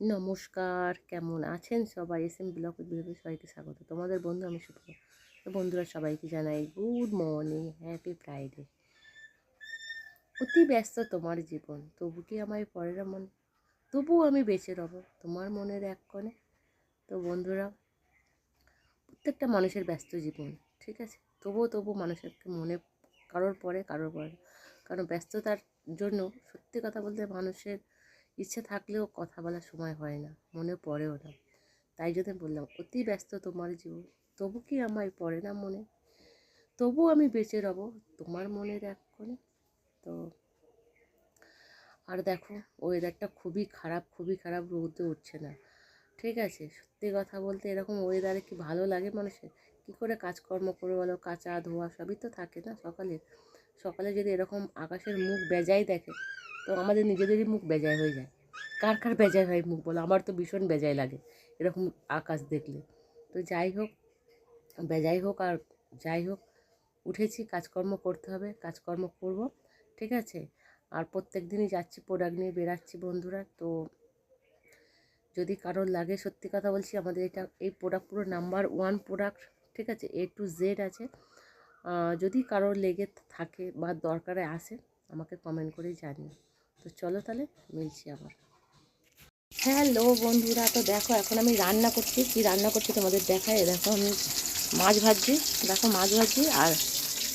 নমস্কার, কেমন আছেন সবাই? এস এম ব্লক বিভাগে সবাইকে স্বাগত। তোমাদের বন্ধু আমি শুভ তো বন্ধুরা, সবাইকে জানাই গুড মর্নিং, হ্যাপি ফ্রাইডে। অতি ব্যস্ত তোমার জীবন, তবু কি আমায় পরের মন? মনে তবুও আমি বেঁচে রব, তোমার মনের এক কোণে। তো বন্ধুরা, প্রত্যেকটা মানুষের ব্যস্ত জীবন, ঠিক আছে? তবুও তবু মানুষের মনে কারোর পরে কারোর পরে কারণ ব্যস্ততার জন্য সত্যি কথা বলতে মানুষের ইচ্ছে থাকলেও কথা বলার সময় হয় না, মনে পড়েও না। তাই জন্য বললাম, অতি ব্যস্ত তোমার জীবন, তবু কি আমায় পড়ে না মনে? তবু আমি বেঁচে রব তোমার মনের এক তো আর দেখো ওয়েদারটা খুবই খারাপ খুবই খারাপ রোদে উঠছে না। ঠিক আছে, সত্যি কথা বলতে এরকম ওয়েদারে কি ভালো লাগে মানুষের? কী করে কাজকর্ম করে বলো? কাঁচা ধোয়া সবই তো থাকে না সকালে। সকালে যদি এরকম আকাশের মুখ বেজাই দেখে তো আমাদের নিজেদেরই মুখ বেজায় হয়ে যায়। কার কার বেজায় হয় মুখ বলো? আমার তো ভীষণ বেজায় লাগে এরকম আকাশ দেখলে। তো যাই হোক বেজাই হোক আর যাই হোক, উঠেছি, কাজকর্ম করতে হবে, কাজকর্ম করব, ঠিক আছে? আর প্রত্যেক দিনই যাচ্ছি প্রোডাক্ট নিয়ে বেরাচ্ছি বন্ধুরা। তো যদি কারোর লাগে, সত্যি কথা বলছি, আমাদের এটা, এই প্রোডাক্ট পুরো নাম্বার ওয়ান প্রোডাক্ট ঠিক আছে? এ টু জেড আছে। যদি কারোর লেগে থাকে বা দরকারে আসে, আমাকে কমেন্ট করে জানিও। তো চলো তাহলে মিলছি আবার। হ্যালো বন্ধুরা, তো দেখো এখন আমি রান্না করছি। কি রান্না করছি তোমাদের দেখায় দেখো আমি মাছ ভাজছি। দেখো মাছ ভাজছি আর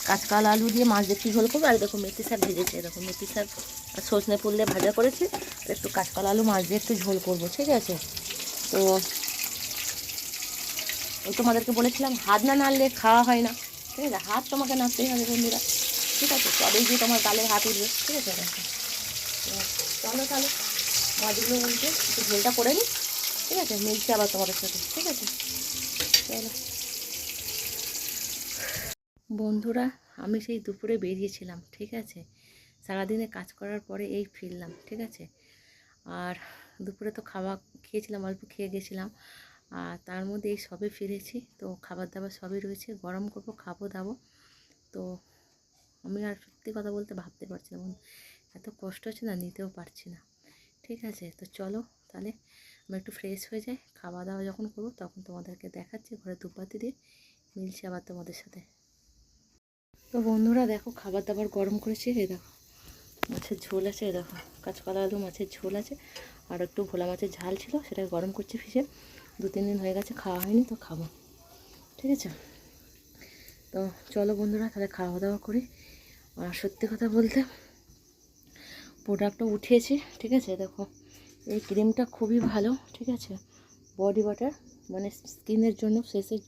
কাঁচকাল আলু দিয়ে মাছ দেখছি ঝোল করব। আর দেখো মেথি শাক ভেজেছি। এরকম মেথি শাক আর সজনে দিয়ে ভাজা করেছি। একটু কাঁচকাল আলু মাছ দিয়ে একটু ঝোল করব, ঠিক আছে? তো ওই তোমাদেরকে বলেছিলাম, হাত না নাড়লে খাওয়া হয় না। ঠিক আছে, হাত তোমাকে নাড়তেই হবে বন্ধুরা। ঠিক আছে, তবেই গিয়ে তোমার গালে হাত উঠবে। ঠিক আছে, দেখো। চলো তাহলে মাছগুলো বলছে একটু ঝোলটা করে নিই, ঠিক আছে? মিলছি আবার তোমাদের সাথে, ঠিক আছে? চলো। বন্ধুরা, আমি সেই দুপুরে বেরিয়েছিলাম, ঠিক আছে? সারাদিনে কাজ করার পরে এই ফিরলাম, ঠিক আছে? আর দুপুরে তো খাওয়া খেয়েছিলাম, অল্প খেয়ে গেছিলাম। আর তার মধ্যে এই সবে ফিরেছি, তো খাবার দাবার সবই রয়েছে। গরম করব, খাব, দাবো, তো আমি আর সত্যি কথা বলতে ভাবতে পারছি না। বন্ধু। এত কষ্ট হচ্ছে না, নিতেও পারছি না। ঠিক আছে, তো চলো তাহলে আমি একটু ফ্রেশ হয়ে যাই খাওয়া দাওয়া যখন করব তখন তোমাদেরকে দেখাচ্ছি, ঘরে ধূপবাতি দিয়ে মিলছি আবার তোমাদের সাথে। তো বন্ধুরা দেখো খাবার দাবার গরম করেছি, এই দেখো। মাছের ঝোল আছে, এই দেখো। কাঁচকলা আলু মাছের ঝোল আছে, আর একটু ভোলা মাছের ঝাল ছিল সেটা গরম করছি ফিসে দু, তিন দিন হয়ে গেছে, খাওয়া হয়নি, তো খাব। ঠিক আছে? তো চলো বন্ধুরা, তাহলে খাওয়া দাওয়া করি। আর সত্যি কথা বলতে প্রোডাক্টটা উঠিয়েছি, ঠিক আছে? দেখো, এই ক্রিমটা খুবই ভালো, ঠিক আছে? বডি বাটার মানে স্কিনের জন্য শেষের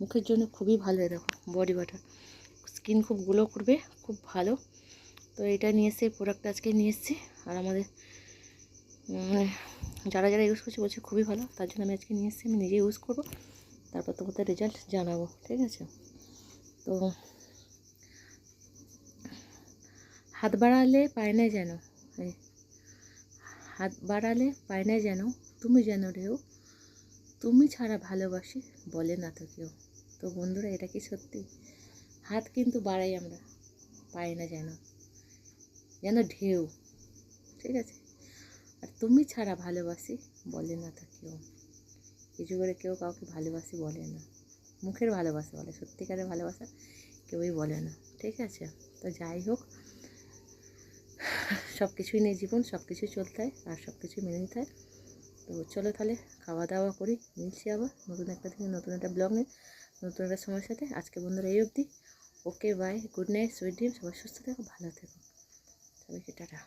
মুখের জন্য খুবই ভালো দেখো বডি বাটার স্কিন খুব গ্লো করবে, খুব ভালো। তো এটা নিয়ে এসে প্রোডাক্টটা আজকে নিয়ে এসেছি। আর আমাদের মানে যারা যারা ইউজ করছে, বলছে খুবই ভালো। তার জন্য আমি আজকে নিয়ে এসেছি, আমি নিজে ইউজ করব। তারপর তোমাদের রেজাল্ট জানাব, ঠিক আছে? তো হাত বাড়ালে পায় না যেন? হাত বাড়ালে পায় না যেন, তুমি যেন রেও। তুমি ছাড়া ভালোবাসি বলে না তো কেউ। তো বন্ধুরা, এটা কি সত্যি? হাত কিন্তু বাড়াই আমরা পাই না যেন। যেন ঢেউ, ঠিক আছে? আর তুমি ছাড়া ভালোবাসি বলে না তো কেউ। কিছু করে কেউ কাউকে ভালোবাসি বলে না। মুখের ভালোবাসা বলে, সত্যিকারের ভালোবাসা কেউই বলে না, ঠিক আছে? তো যাই হোক সব কিছুই নিয়ে জীবন সব কিছুই চলতে হয় আর সব কিছুই মেনে নিতে হয়। তো চলো তাহলে খাওয়া দাওয়া করি মিলছি আবার নতুন একটা দিনে, নতুন একটা ব্লগ নিয়ে নতুন একটা সময়ের সাথে। আজকে বন্ধুরা এই অবধি। Okay bye good night sweet dream সবাই সুস্থ থেকো, ভালো থেকো। সবাইকে টাটা।